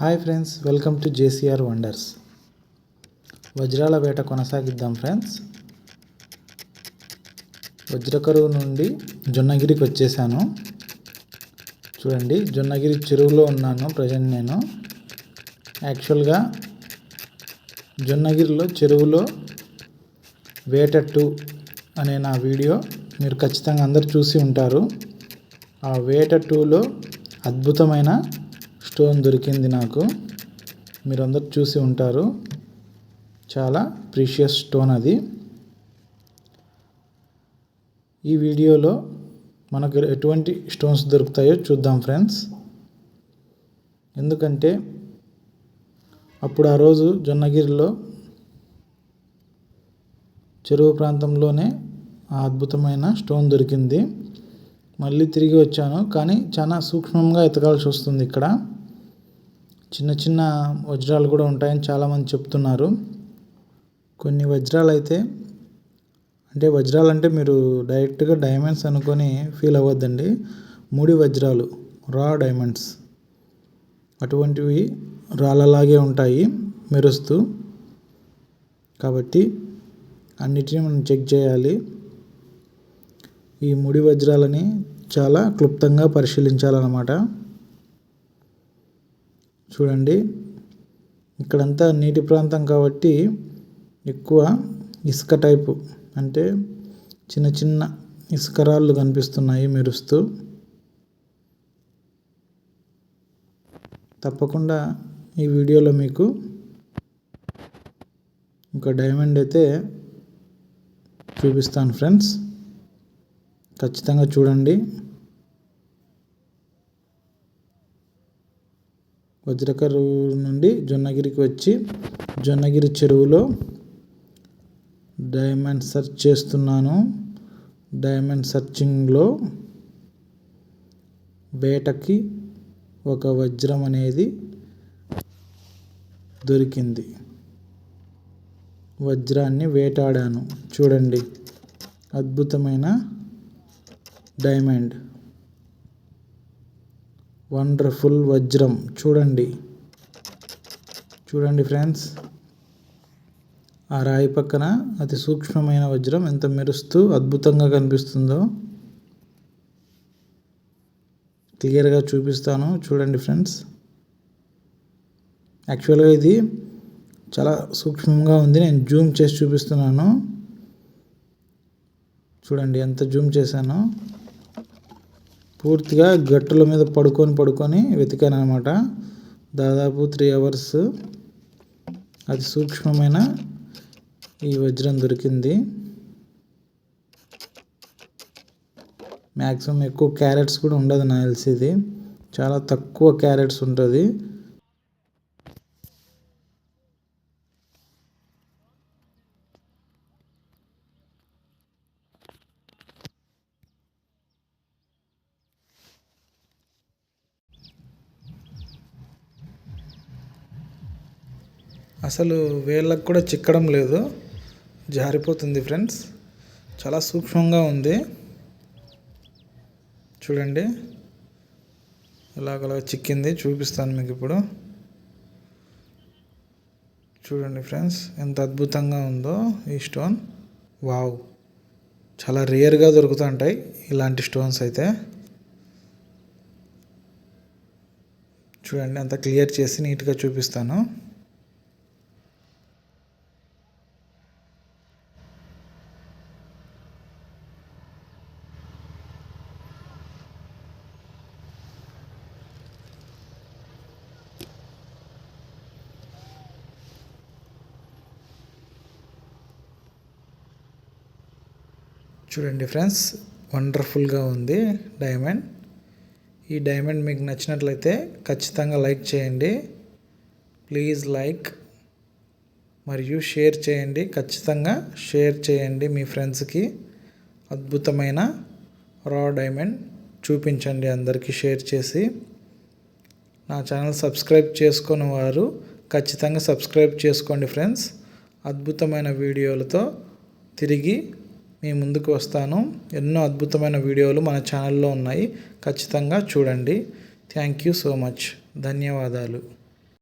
Hi friends welcome to JCR Wonders. వజ్రాల వేట కొనసాగిద్దాం ఫ్రెండ్స్. వజ్రకరువు నుండి జొన్నగిరికి వచ్చేసాను. చూడండి జొన్నగిరి చెరువులో ఉన్నాను ప్రజెంట్ నేను. యాక్చువల్గా జొన్నగిరిలో చెరువులో వేట టూ అనే నా వీడియో మీరు ఖచ్చితంగా అందరు చూసి ఉంటారు. ఆ వేట టూలో అద్భుతమైన స్టోన్ దొరికింది నాకు. మీరు అందరు చూసి ఉంటారు. చాలా ప్రీషియస్ స్టోన్ అది. ఈ వీడియోలో మనకు ఎటువంటి స్టోన్స్ దొరుకుతాయో చూద్దాం ఫ్రెండ్స్. ఎందుకంటే అప్పుడు ఆ రోజు జొన్నగిరిలో చెరువు ప్రాంతంలోనే ఆ అద్భుతమైన స్టోన్ దొరికింది. మళ్ళీ తిరిగి వచ్చాను. కానీ చాలా సూక్ష్మంగా ఎతకాల్సి వస్తుంది ఇక్కడ. చిన్న చిన్న వజ్రాలు కూడా ఉంటాయని చాలామంది చెప్తున్నారు. కొన్ని వజ్రాలు అయితే అంటే వజ్రాలు అంటే మీరు డైరెక్ట్గా డైమండ్స్ అనుకొని ఫీల్ అవ్వద్దండి. ముడి వజ్రాలు రా డైమండ్స్. అటువంటివి రాళ్ళలాగే ఉంటాయి మెరుస్తూ. కాబట్టి అన్నిటిని మనం చెక్ చేయాలి. ఈ ముడి వజ్రాలని చాలా క్లుప్తంగా పరిశీలించాలన్నమాట. చూడండి. ఇక్కడంతా నీటి ప్రాంతం కాబట్టి ఎక్కువ ఇసుక టైపు అంటే చిన్న చిన్న ఇసుక రాళ్ళు కనిపిస్తున్నాయి మెరుస్తూ. తప్పకుండా ఈ వీడియోలో మీకు ఒక డైమండ్ అయితే చూపిస్తాను ఫ్రెండ్స్. ఖచ్చితంగా చూడండి. వజ్రకరు నుండి జొన్నగిరికి వచ్చి జొన్నగిరి చెరువులో డైమండ్ సెర్చ్ చేస్తున్నాను. డైమండ్ సెర్చింగ్లో వేటకి ఒక వజ్రం అనేది దొరికింది. వజ్రాన్ని వేటాడాను. చూడండి అద్భుతమైన డైమండ్. వండర్ఫుల్ వజ్రం చూడండి. చూడండి ఫ్రెండ్స్ ఆ రాయి పక్కన అతి సూక్ష్మమైన వజ్రం ఎంత మెరుస్తూ అద్భుతంగా కనిపిస్తుందో. క్లియర్గా చూపిస్తాను. చూడండి ఫ్రెండ్స్ యాక్చువల్గా ఇది చాలా సూక్ష్మంగా ఉంది. నేను జూమ్ చేసి చూపిస్తున్నాను. చూడండి ఎంత జూమ్ చేశానో. పూర్తిగా గట్టుల మీద పడుకొని పడుకొని వెతికాను అనమాట దాదాపు త్రీ అవర్స్ అతి సూక్ష్మమైన ఈ వజ్రం దొరికింది. మ్యాక్సిమం ఎక్కువ క్యారెట్స్ కూడా ఉండదు నాకు తెలిసి ఇది. చాలా తక్కువ క్యారెట్స్ ఉంటుంది. అసలు వేళ్ళకు కూడా చిక్కడం లేదు. జారిపోతుంది ఫ్రెండ్స్. చాలా సూక్ష్మంగా ఉంది. చూడండి. ఇలాగలా చిక్కింది చూపిస్తాను మీకు ఇప్పుడు. చూడండి ఫ్రెండ్స్ ఎంత అద్భుతంగా ఉందో ఈ స్టోన్. వావ్. చాలా రేర్గా దొరుకుతుంటాయి ఇలాంటి స్టోన్స్ అయితే. చూడండి అంత క్లియర్ చేసి నీట్గా చూపిస్తాను. చూడండి ఫ్రెండ్స్ వండర్ఫుల్గా ఉంది డైమండ్. ఈ డైమండ్ మీకు నచ్చినట్లయితే ఖచ్చితంగా లైక్ చేయండి. ప్లీజ్ లైక్ మరియు షేర్ చేయండి. ఖచ్చితంగా షేర్ చేయండి మీ ఫ్రెండ్స్కి. అద్భుతమైన రా డైమండ్ చూపించండి అందరికీ షేర్ చేసి. నా ఛానల్ సబ్స్క్రైబ్ చేసుకున్న వారు ఖచ్చితంగా సబ్స్క్రైబ్ చేసుకోండి ఫ్రెండ్స్. అద్భుతమైన వీడియోలతో తిరిగి మీ ముందుకు వస్తాను. ఎన్నో అద్భుతమైన వీడియోలు మన ఛానల్లో ఉన్నాయి. ఖచ్చితంగా చూడండి. థ్యాంక్ యూ సో మచ్ ధన్యవాదాలు.